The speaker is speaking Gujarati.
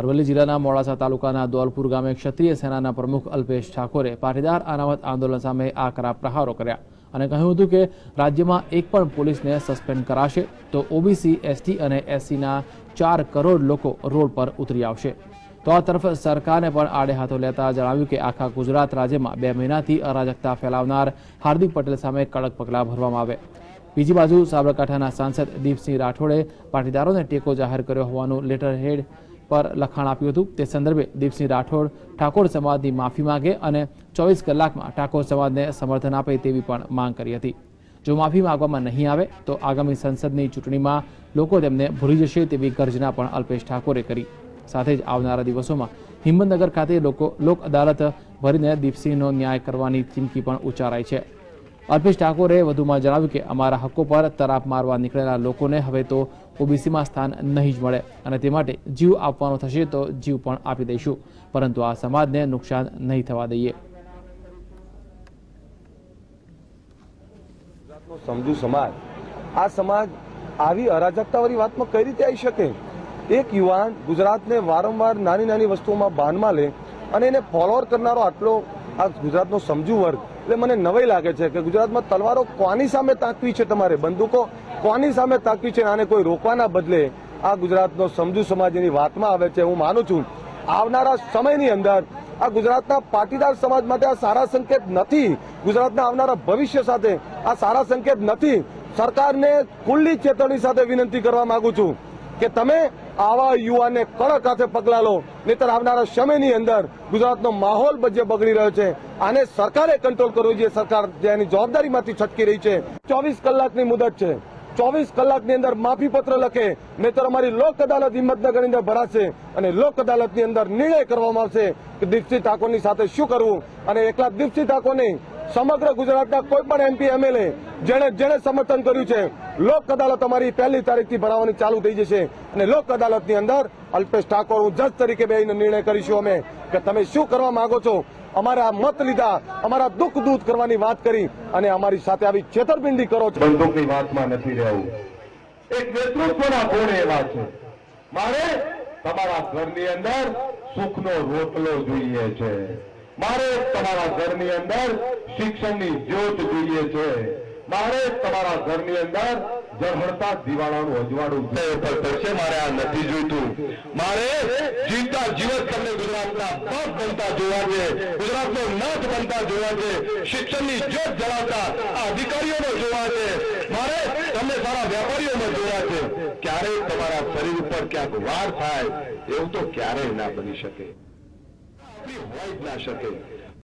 અરવલ્લી જિલ્લાના મોડાસા તાલુકાના દોલપુર ગામે ક્ષત્રિય સેનાના પ્રમુખ અલ્પેશ ઠાકોરે પાટીદાર અનામત આંદોલન સામે આકરા પ્રહારો કર્યા અને કહ્યું હતું કે રાજ્યમાં એક પણ પોલીસને સસ્પેન્ડ કરાશે તો ઓબીસી, એસટી અને એસસીના ચાર કરોડ લોકો રોડ પર ઉતરી આવશે. તો આ તરફ સરકારને પણ આડે હાથો લેતા જણાવ્યું કે આખા ગુજરાત રાજ્યમાં બે મહિનાથી અરાજકતા ફેલાવનાર હાર્દિક પટેલ સામે કડક પગલાં ભરવામાં આવે. બીજી બાજુ સાબરકાંઠાના સાંસદ દીપસિંહ રાઠોડે પાટીદારોને ટેકો જાહેર કર્યો હોવાનું લેટર હેડ પર લખાણ આપ્યું હતું. તે સંદર્ભે દીપસિંહ રાઠોડ ઠાકોર સમાજની માફી માંગે અને ચોવીસ કલાકમાં ઠાકોર સમાજને સમર્થન આપે તેવી પણ માંગ કરી હતી. જો માફી માંગવામાં નહીં આવે, તો આગામી સંસદની ચૂંટણીમાં લોકો તેમને ભૂલી જશે તેવી ગર્જના પણ અલ્પેશ ઠાકોરે કરી. સાથે જ આવનારા દિવસોમાં હિંમતનગર ખાતે લોકો લોક અદાલત ભરીને દીપસિંહનો ન્યાય કરવાની ચીમકી પણ ઉચ્ચારાઈ છે. અલ્પેશ ઠાકોરે વધુમાં જણાવ્યું કે અમારા હક્કો પર તરાપ મારવા નીકળેલા લોકોને હવે તો ઓબીસીમાં સ્થાન નહીં જ મળે અને તે માટે જીવ આપવાનો થશે તો જીવ પણ આપી દઈશું. પરંતુ આ સમાજને નુકસાન નહીં થવા દઈએ. સમજુ સમાજ. આ સમાજ આવી અરાજકતાવાળી વાતમાં કઈ રીતે આવી શકે? એક યુવાન ગુજરાતને વારંવાર નાની નાની વસ્તુઓમાં બાનમાં લે અને એને ફોલોઅર કરનારો આટલો આ ગુજરાતનો સમજુ વર્ગ. એટલે મને નવાઈ લાગે છે કે ગુજરાતમાં તલવારો કોની સામે તાકવી છે તમારે? બંદૂકો કોની સામે તાકવી છે? આને કોઈ રોકવાના બદલે આ ગુજરાતનો સમજુ સમાજ એની વાતમાં આવે છે. હું માનું છું, આવનારા સમયની અંદર આ ગુજરાતના પાટીદાર સમાજ માટે આ સારા સંકેત નથી. ગુજરાતના આવનારા ભવિષ્ય સાથે આ સારા સંકેત નથી. સરકારને ખુલ્લી ચેતવણી સાથે વિનંતી કરવા માંગુ છું કે તમે આવા યુવાનને કડક હાથે પગલા લો. નહીતર આવનારા સમયની અંદર ગુજરાતનો માહોલ જે બગડી રહ્યો છે. આને સરકારે કંટ્રોલ કરવો જોઈએ. સરકાર જેની જવાબદારીમાંથી છટકી રહી છે. ચોવીસ કલાકની મુદત છે. ચોવીસ કલાકની અંદર માફી પત્ર લખે. નહીતર અમારી લોક અદાલત હિંમતનગરની અંદર ભરાશે. અને લોક અદાલતની અંદર નિર્ણય કરવામાં આવશે કે દીપસિંહ ઠાકોરની સાથે શું કરવું. અને એકલા દીપસિંહ ઠાકોર સમગ્ર ગુજરાતના કોઈ પણ એમપી, એમએલએ જેણે જેણે સમર્થન કર્યું છે લોક અદાલત અમારી પહેલી તારીખથી ભરાવાની ચાલુ થઈ જશે અને લોક અદાલતની અંદર અલ્પેશ ઠાકોર હું જજ તરીકે બેહીને નિર્ણય કરીશું અમે કે તમે શું કરવા માંગો છો? અમારા મત લીધા, અમારા દુઃખ દૂધ કરવાની વાત કરી અને અમારી સાથે આવી છેતરપિંડી કરો છો. બંદૂકની વાતમાં નથી રહેવું. એક નેતૃત્વના ગુણ એવા છે? મારે તમારા ઘરની અંદર સુખનો રોટલો જોઈએ છે. મારે તમારા ઘરની અંદર શિક્ષણની જ્યોત જોઈએ છે. મારે તમારા ઘરની અંદર જળહળતા દિવાળાનું અજવાળું ઉપર પડશે, મારે આ નથી જોઈતું. મારે જીવતા જીવત તમને ગુજરાતના પગ બનતા જોવા છે ગુજરાતનો નાથ બનતા જોવા છે શિક્ષણની જોત જણાતા આ અધિકારીઓને જોવા છે મારે તમને સારા વેપારીઓમાં જોવા છે ક્યારેય તમારા શરીર ઉપર ક્યાંક વાર થાય, એવું તો ક્યારેય ના બની શકે. હોય જ ના શકે.